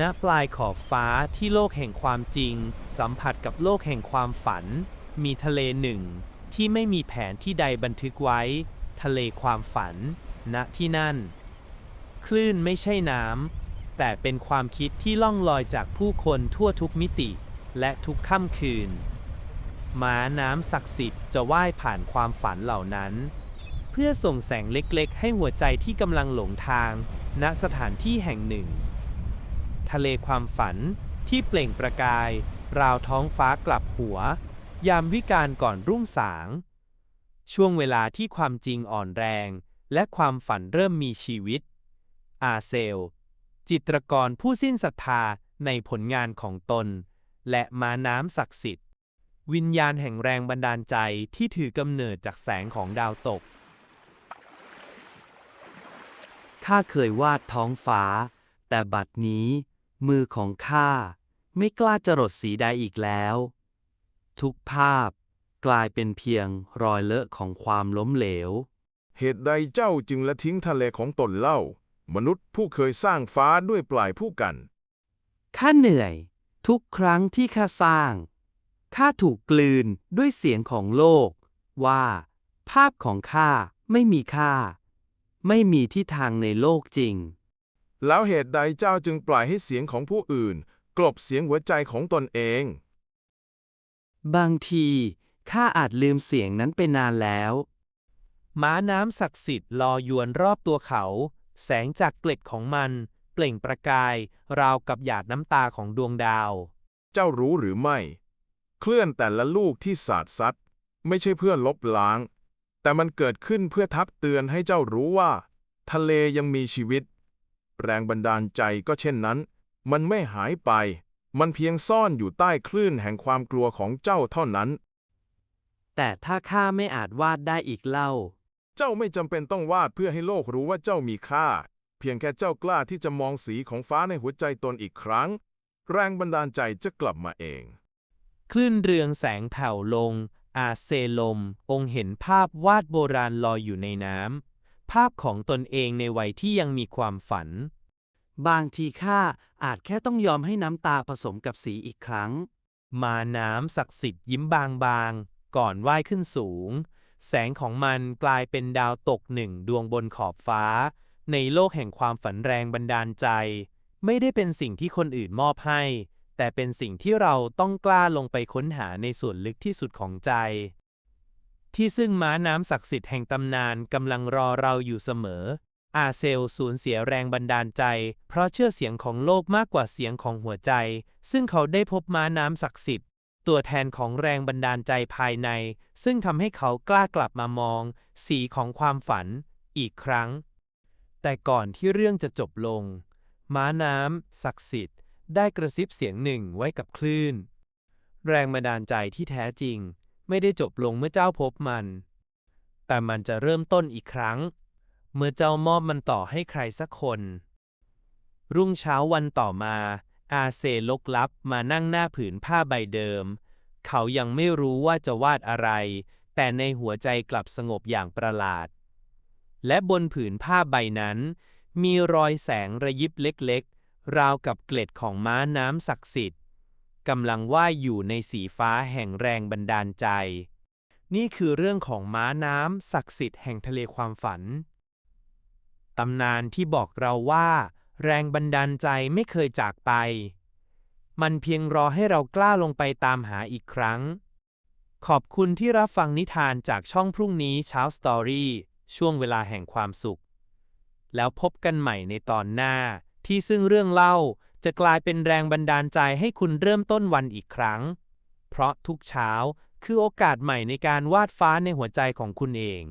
ณปลายขอบฟ้าที่โลกแห่งความจริง สัมผัสกับโลกแห่งความฝัน มีทะเลหนึ่ง ที่ไม่มีแผนที่ใดบันทึกไว้ ทะเลความฝัน ณที่นั่น คลื่นไม่ใช่น้ำแต่เป็นความคิดที่ล่องลอยจากผู้คนทั่วทุกมิติ และทุกค่ำคืนม้าน้ำศักดิ์สิทธิ์จะว่ายผ่านความฝันเหล่านั้น เพื่อส่งแสงเล็กๆ ให้หัวใจที่กำลังหลงทาง ณสถานที่แห่งหนึ่ง ทะเลความฝันที่เปล่งประกาย ราวท้องฟ้ากลับหัว ยามวิการก่อนรุ่งสาง ช่วงเวลาที่ความจริงอ่อนแรง และความฝันเริ่มมีชีวิต อาเซล จิตรกรผู้สิ้นศรัทธาในผลงานของตน และมาน้ำศักดิ์สิทธิ์ วิญญาณแห่งแรงบันดาลใจที่ถือกำเนิดจากแสงของดาวตกข้าเคยวาดท้องฟ้า แต่บัดนี้ มือของข้าไม่กล้าจรดสีใดอีกแล้ว ทุกภาพกลายเป็นเพียงรอยเลอะของความล้มเหลว เหตุใดเจ้าจึงละทิ้งทะเลของตนเล่า มนุษย์ผู้เคยสร้างฟ้าด้วยปลายผู้กัน ข้าเหนื่อย ทุกครั้งที่ข้าสร้าง ข้าถูกกลืนด้วยเสียงของโลก ว่า ภาพของข้าไม่มีค่า ไม่มีที่ทางในโลกจริง แล้วเหตุใดเจ้าจึงปล่อยให้เสียงของผู้อื่น กลบเสียงหัวใจของตนเอง บางทีข้าอาจลืมเสียงนั้นไปนานแล้ว ม้าน้ำศักดิ์สิทธิ์ลอยวนรอบตัวเขา แสงจากเกล็ดของมัน เปล่งประกาย ราวกับหยาดน้ำตาของดวงดาว เจ้ารู้หรือไม่ เคลื่อนแต่ละลูกที่สาดซัดไม่ใช่เพื่อลบล้าง แต่มันเกิดขึ้นเพื่อทักเตือนให้เจ้ารู้ว่า ทะเลยังมีชีวิต แรงบันดาลใจก็เช่นนั้น มันไม่หายไป มันเพียงซ่อนอยู่ใต้คลื่นแห่งความกลัวของเจ้าเท่านั้น แต่ถ้าข้าไม่อาจวาดได้อีกเล่า เจ้าไม่จำเป็นต้องวาดเพื่อให้โลกรู้ว่าเจ้ามีค่า เพียงแค่เจ้ากล้าที่จะมองสีของฟ้าในหัวใจตนอีกครั้ง แรงบันดาลใจจะกลับมาเอง คลื่นเรืองแสงแผ่วลง อาเซลม องค์เห็นภาพวาดโบราณลอยอยู่ในน้ำภาพของตนเองในวัยที่ยังมีความฝัน บางทีข้าอาจแค่ต้องยอมให้น้ำตาผสมกับสีอีกครั้ง มาน้ำศักดิ์สิทธิ์ยิ้มบางๆ ก่อนว่ายขึ้นสูง แสงของมันกลายเป็นดาวตกหนึ่งดวงบนขอบฟ้า ในโลกแห่งความฝันแรงบันดาลใจ ไม่ได้เป็นสิ่งที่คนอื่นมอบให้ แต่เป็นสิ่งที่เราต้องกล้าลงไปค้นหาในส่วนลึกที่สุดของใจ ที่ซึ่งม้าน้ำศักดิ์สิทธิ์แห่งตำนานกำลังรอเราอยู่เสมอ อาเซลสูญเสียแรงบันดาลใจ เพราะเชื่อเสียงของโลกมากกว่าเสียงของหัวใจ ซึ่งเขาได้พบม้าน้ำศักดิ์สิทธิ์ ตัวแทนของแรงบันดาลใจภายใน ซึ่งทำให้เขากล้ากลับมามอง สีของความฝัน อีกครั้ง แต่ก่อนที่เรื่องจะจบลง ม้าน้ำศักดิ์สิทธิ์ ได้กระซิบเสียงหนึ่งไว้กับคลื่น แรงบันดาลใจที่แท้จริง ไม่ได้จบลงเมื่อเจ้าพบมัน แต่มันจะเริ่มต้นอีกครั้ง เมื่อเจ้ามอบมันต่อให้ใครสักคน รุ่งเช้าวันต่อมา อาเซลกลับมานั่งหน้าผืนผ้าใบเดิม เขายังไม่รู้ว่าจะวาดอะไร แต่ในหัวใจกลับสงบอย่างประหลาด และบนผืนผ้าใบนั้น มีรอยแสงระยิบเล็กๆ ราวกับเกล็ดของม้าน้ำศักดิ์สิทธิ์กำลังว่ายอยู่ในสีฟ้าแห่งแรงบันดาลใจ นี่คือเรื่องของม้าน้ำศักดิ์สิทธิ์แห่งทะเลความฝัน ตำนานที่บอกเราว่า แรงบันดาลใจไม่เคยจากไป มันเพียงรอให้เรากล้าลงไปตามหาอีกครั้ง ขอบคุณที่รับฟังนิทานจากช่องพรุ่งนี้เช้าสตอรี่ช่วงเวลาแห่งความสุข แล้วพบกันใหม่ในตอนหน้า ที่ซึ่งเรื่องเล่าจะกลายเป็นแรงบันดาลใจให้คุณเริ่มต้นวันอีกครั้ง เพราะทุกเช้าคือโอกาสใหม่ในการวาดฟ้าในหัวใจของคุณเอง